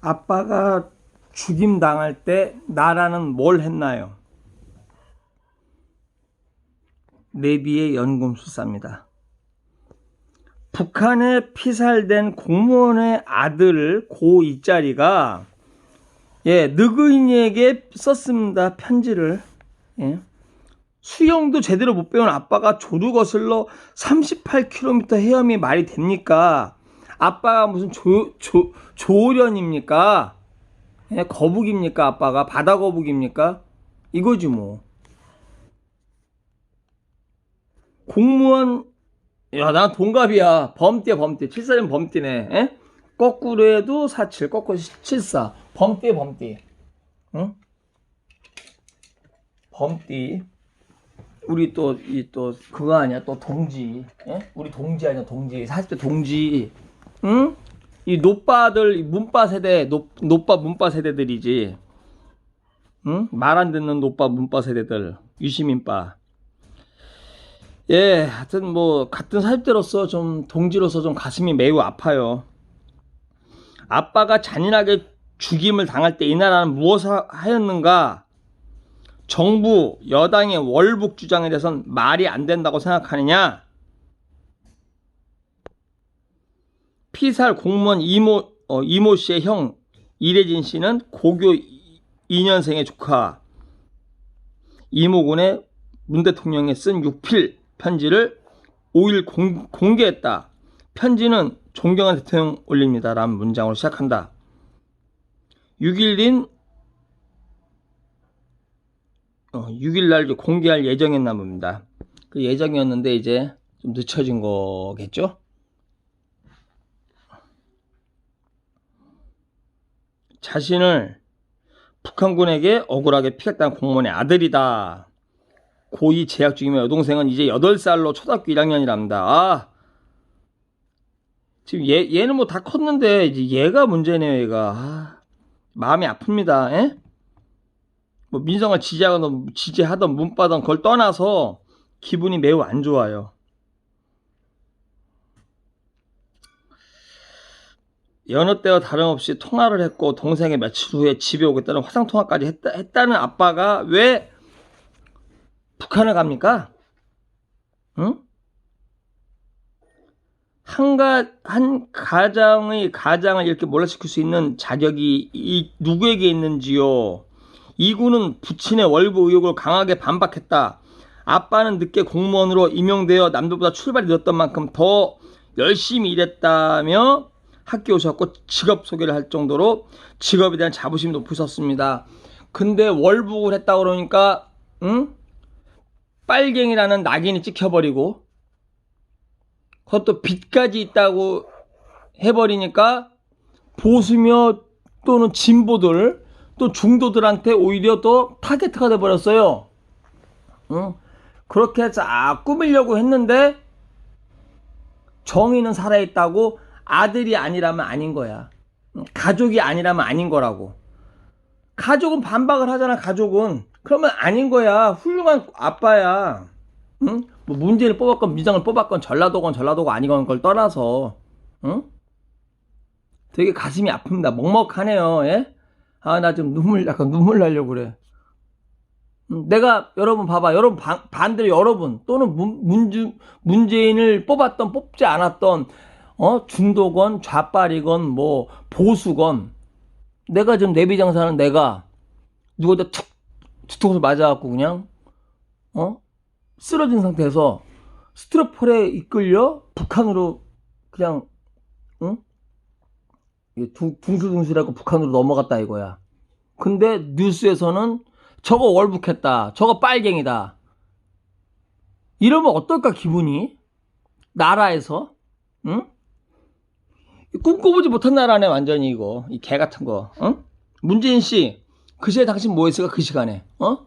아빠가 죽임 당할 때 나라는 뭘 했나요? 내비의 연금술사입니다. 북한에 피살된 공무원의 아들 고 이짜리가 예 느그인에게 썼습니다 편지를 예. 수영도 제대로 못 배운 아빠가 조루 거슬러 38km 헤엄이 말이 됩니까? 아빠가 무슨 조, 조, 조련입니까? 예, 거북입니까? 아빠가 바다 거북입니까? 이거지 뭐. 공무원 야나 동갑이야 범띠야 범띠 74년 범띠네 에? 거꾸로 해도 47 거꾸로 74 범띠 범띠 응? 범띠 우리 또 이 또 그거 아니야 또 동지 예? 우리 동지 아니야 동지 40대 동지 응? 이 노빠들 이 문빠 세대 노, 노빠 문빠 세대들이지 응? 말 안 듣는 노빠 문빠 세대들 유시민빠 예 하여튼 뭐 같은 40대로서 좀 동지로서 좀 가슴이 매우 아파요 아빠가 잔인하게 죽임을 당할 때 이 나라는 무엇을 하였는가 정부 여당의 월북 주장에 대해서는 말이 안 된다고 생각하느냐? 피살 공무원 이모 어, 이모 씨의 형 이래진 씨는 고교 2년생의 조카 이모군의 문 대통령에 쓴 6필 편지를 5일 공, 공개했다. 편지는 존경한 대통령 올립니다. 라는 문장으로 시작한다. 6일인 어, 6일날 공개할 예정이었나 봅니다. 그 예정이었는데 이제 좀 늦춰진 거겠죠? 자신을 북한군에게 억울하게 피했다는 공무원의 아들이다. 고2 재학 중이며 여동생은 이제 8살로 초등학교 1학년이랍니다. 아, 지금 얘, 얘는 뭐 다 컸는데 이제 얘가 문제네요, 얘가. 아, 마음이 아픕니다. 에? 뭐 민성을 지지하던 지지하던 문바던 그걸 떠나서 기분이 매우 안 좋아요. 여느 때와 다름없이 통화를 했고 동생이 며칠 후에 집에 오겠다는 화상 통화까지 했다, 했다는 아빠가 왜 북한을 갑니까? 응? 한가 한 가장의 가장을 이렇게 몰라시킬 수 있는 자격이 이 누구에게 있는지요? 이군은 부친의 월부 의혹을 강하게 반박했다. 아빠는 늦게 공무원으로 임용되어 남들보다 출발이 늦었던 만큼 더 열심히 일했다며 학교 오셨고 직업 소개를 할 정도로 직업에 대한 자부심이 높으셨습니다. 근데 월북을 했다 그러니까 응? 빨갱이라는 낙인이 찍혀버리고 그것도 빚까지 있다고 해버리니까 보수며 또는 진보들 또 중도들한테 오히려 또 타겟가 돼버렸어요. 응? 그렇게 쫙 꾸미려고 했는데 정의는 살아있다고 아들이 아니라면 아닌 거야. 응? 가족이 아니라면 아닌 거라고. 가족은 반박을 하잖아, 가족은. 그러면 아닌 거야. 훌륭한 아빠야. 응? 뭐 문재인을 뽑았건 민정을 뽑았건 전라도건 전라도가 아니건 걸 떠나서 응? 되게 가슴이 아픕니다. 먹먹하네요. 예? 아, 나 지금 눈물, 약간 눈물 나려고 그래. 음, 내가, 여러분 봐봐. 여러분, 반, 반대로 여러분, 또는 문, 문주, 문재인을 뽑았던, 뽑지 않았던, 어, 중도건, 좌빨이건, 뭐, 보수건, 내가 지금 내비장사는 내가, 누구한테 툭, 뒤통수 맞아갖고 그냥, 어? 쓰러진 상태에서 스트로폴에 이끌려 북한으로 그냥, 응? 둥, 둥실둥실하고 북한으로 넘어갔다 이거야. 근데 뉴스에서는 저거 월북했다. 저거 빨갱이다. 이러면 어떨까 기분이? 나라에서? 응? 꿈꿔보지 못한 나라네 완전히 이거 이 개 같은 거 응? 문재인 씨그 시간에 당신 뭐 했을까 그 시간에 어?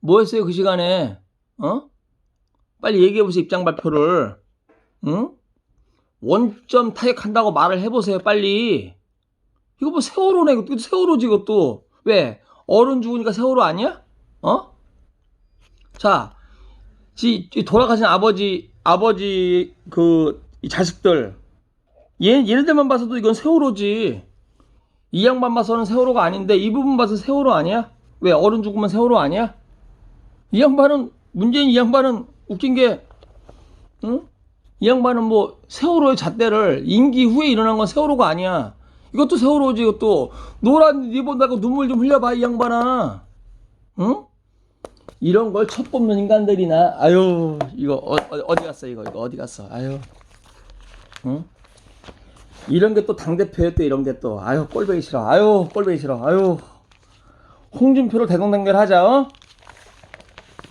뭐 했어요 그 시간에 어? 빨리 얘기해보세요 입장 발표를 응? 원점 타격한다고 말을 해보세요 빨리 이거 뭐 세월호네 이것도 세월호지 이것도 왜 어른 죽으니까 세월호 아니야? 어? 자, 지 돌아가신 아버지 아버지 그이 자식들 얘 얘네들만 봐서도 이건 세월호지 이 양반 봐서는 세월호가 아닌데 이 부분 봐서 세월호 아니야? 왜 어른 죽으면 세월호 아니야? 이 양반은 문재인 이 양반은 웃긴 게 응? 이 양반은 뭐 세월호의 잣대를 임기 후에 일어난 건 세월호가 아니야. 이것도 세월호지 이것도 노란 리본 달고 눈물 좀 흘려봐 이 양반아. 응? 이런 걸 첫 뽑는 인간들이나 아유 이거 어, 어, 디 갔어 이거 이거 어디 갔어 아유 응? 이런 게 또 당대표에 또 이런 게 또 아유 꼴보기 싫어. 아유 꼴보기 싫어. 아유. 홍준표를 대동단결하자 어?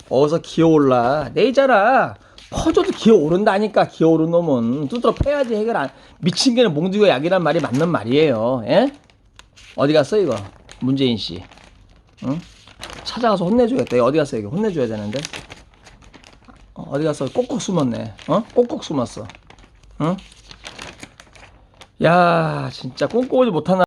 어서 기어올라. 내잖아 퍼져도 기어오른다니까 기어오른 놈은. 두드러 패야지 해결 안 미친 개는 몽둥이가 약이란 말이 맞는 말이에요 예? 어디 갔어 이거? 문재인 씨. 응? 찾아가서 혼내줘야겠다. 어디 갔어 이거? 혼내줘야 되는데. 어, 어디 갔어? 꼭꼭 숨었네. 어? 꼭꼭 숨었어. 응? 야 진짜 꿈꿔보지 못한